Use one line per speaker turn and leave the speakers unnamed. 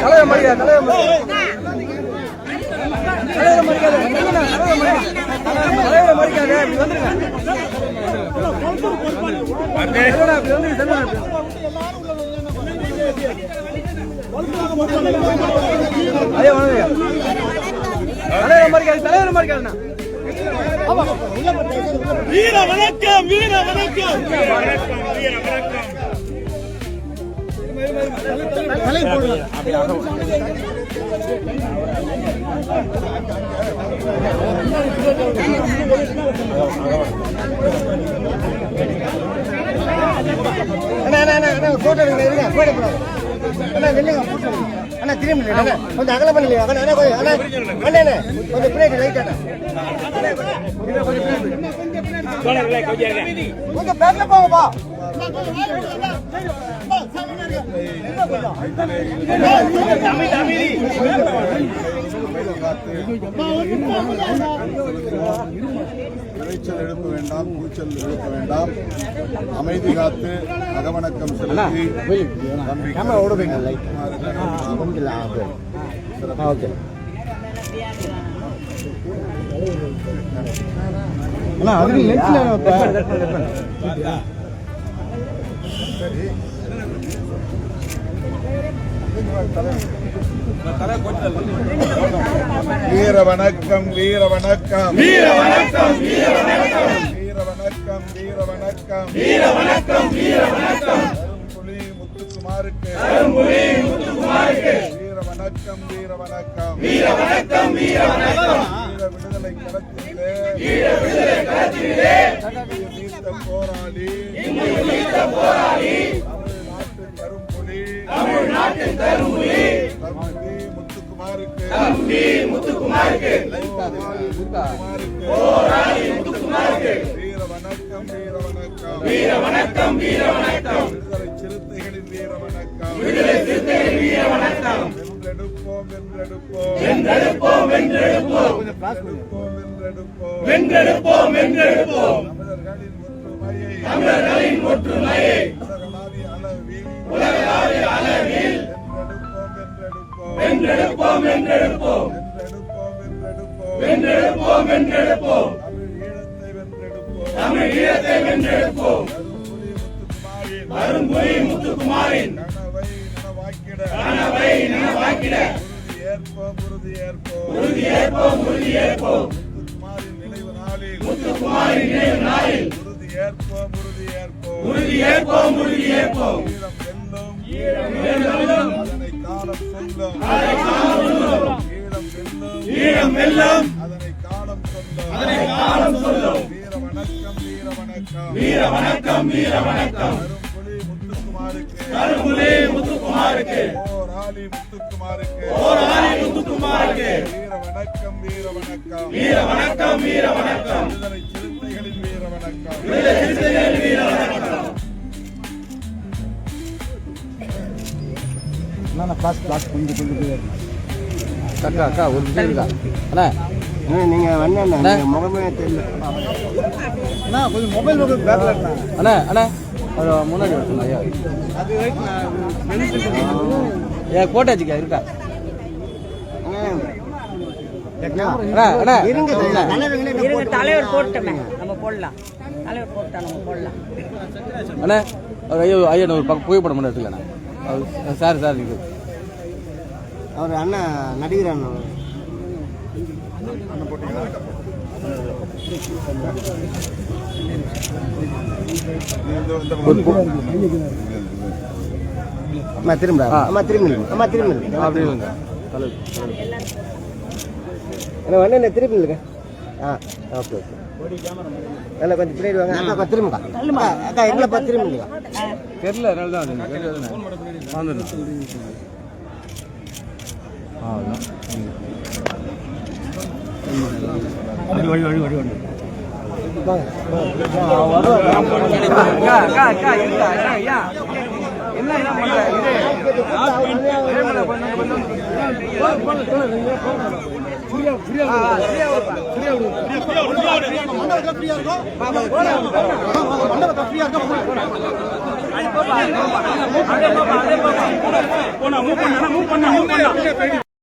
தலைவர் மாதிரி தலைவர் மாதிரி வீர வணக்கம் வீர வணக்கம்
அண்ணா போட்டோ எடுங்க இருங்க போயிட கூடாது அண்ணா நில்லுங்க போட்டோ அண்ணா திரும்பி நில்லுங்க. அண்ணா. கொஞ்சம் அகல பண்ணலையா அண்ணா அண்ணா கொஞ்சம் அண்ணா. அண்ணா அண்ணா. கொஞ்சம் பின்னாடி லைட் அண்ணா. கொஞ்சம் பேர்ல போங்கப்பா
இறைச்சல் எழுப்ப வேண்டாம் கூச்சல் எழுப்ப வேண்டாம். அமைதி காத்து அகவணக்கம் செலுத்தி
ஓகே. அண்ணா அதுக்கு லென்ஸ்ல
வீர வணக்கம் வீர வணக்கம் வீர வணக்கம் வீர வணக்கம் வீர வணக்கம் வீர வணக்கம் வீர வணக்கம் வீர வணக்கம் புலி முத்துக்குமாருக்கு. புலி முத்துக்குமாருக்கு. வீர வணக்கம் வீர வணக்கம் வீர வணக்கம் வீர வணக்கம் வீர விடுதலை களத்திலே. வீர விடுதலை களத்திலே நீத்த போராளி நீத்த போராளி கரும்புலி. தமிழ்நாட்டு கரும்புலி. முத்துக்குமாருக்கு போராளி முத்துக்குமாருக்கு. வீர வணக்கம் வீர வணக்கம் வீர வணக்கம் வீர வணக்கம் விடுதலை சிறுத்தைகளின் வீர வணக்கம் விடுதலை சிறுத்தைகளின் வீர வணக்கம் வென்றெடுப்போம் வென்றெடுப்போம். வென்றெடுப்போம் வென்றெடுப்போம். வென்றெடுப்போம் வென்றெடுப்போம் வென்றெடுப்போம் தமிழர்களின் ஒற்றுமையை. தமிழர்களின் ஒற்றுமையை உலகளாவிய அளவில். வென்றெடுப்போம் வென்றெடுப்போம் வென்றெடுப்போம் வென்றெடுப்போம். வென்றெடுப்போம் வென்றெடுப்போம். தமிழ் ஈழத்தை வென்றெடுப்போம். அருண்மொழி முத்துக்குமாரின் கனவை நனவாக்கிட. உறுதி ஏற்போம் உறுதி ஏற்போம் முத்துக்குமாரின் நினைவு நாளில் உறுதி ஏற்போம் உறுதி ஏற்போம் உறுதி ஏற்போம் ஈழம் வெல்லும் வெல்லும் அதனை காலம் சொல்லும். அதனை காலம் சொல்லும். வீர வணக்கம் வீர வணக்கம் வீர வணக்கம் வீர வணக்கம் கரும்புலி முத்துக்குமாருக்கு. கரும்புலி முத்துக்குமாருக்கு. போராளி முத்துக்குமாருக்கு. போராளி முத்துக்குமாருக்கு வீர வணக்கம் வீர வணக்கம் வீர வணக்கம் வீர வணக்கம் விடுதலை சிறுத்தைகளின் வீர வணக்கம் விடுதலை சிறுத்தைகளின் வீர வணக்கம்
அண்ணா கிளாஸ் கிளாஸ் கொஞ்சம் கொஞ்சம்
அக்கா அக்கா ஒரு நிமிஷம் இருக்கா அண்ணா.
நீங்க வந்தா முகமே தெரியல. அண்ணா கொஞ்சம் மொபைல் மொபைல் பேக்ல அண்ணா.
அண்ணா அண்ணா. ஒரு முன்னாடி வரட்டும் ஐயா.
அது ரைட்
ஏன் போட்டாச்சுக்கா இருக்கா?
தலைவர். போட்டோமே. நம்ம போடலாம். தலைவர் போட்டா நம்ம போடலாம்.
அண்ணா ஐயோ ஐயா ஒரு பக்கம் புகைப்படம் பண்ண எடுத்துக்கண்ணா அது சார் சார் இது.
அவர் அண்ணா நடிகர் அண்ணா அம்மா திரும்ப
ஆ.
அம்மா திரும்பி. அம்மா திரும்பி.
அப்படி இல்லைங்க
அண்ணா வந்து என்ன திரும்பி நில்லுங்க ஆ ஓகே ஓகே. நல்லா கொஞ்சம் பின்னாடி வாங்க. அக்கா கொஞ்சம் திரும்புங்க. அக்கா அக்கா எங்களை பார்த்து திரும்பிங்க
தெரியல அதனால தான் என்ன என்ன பண்ற ஃப்ரீயா ஃப்ரீயா ஃப்ரீயா ஃப்ரீயா ஃப்ரீயா மண்டபத்துல ஃப்ரீயா இருக்கும் மண்டபத்துல ஃப்ரீயா இருக்கும் போனா மூவ் பண்ணா மூவ் பண்ணா மூவ் பண்ணா மூவ் பண்ணா.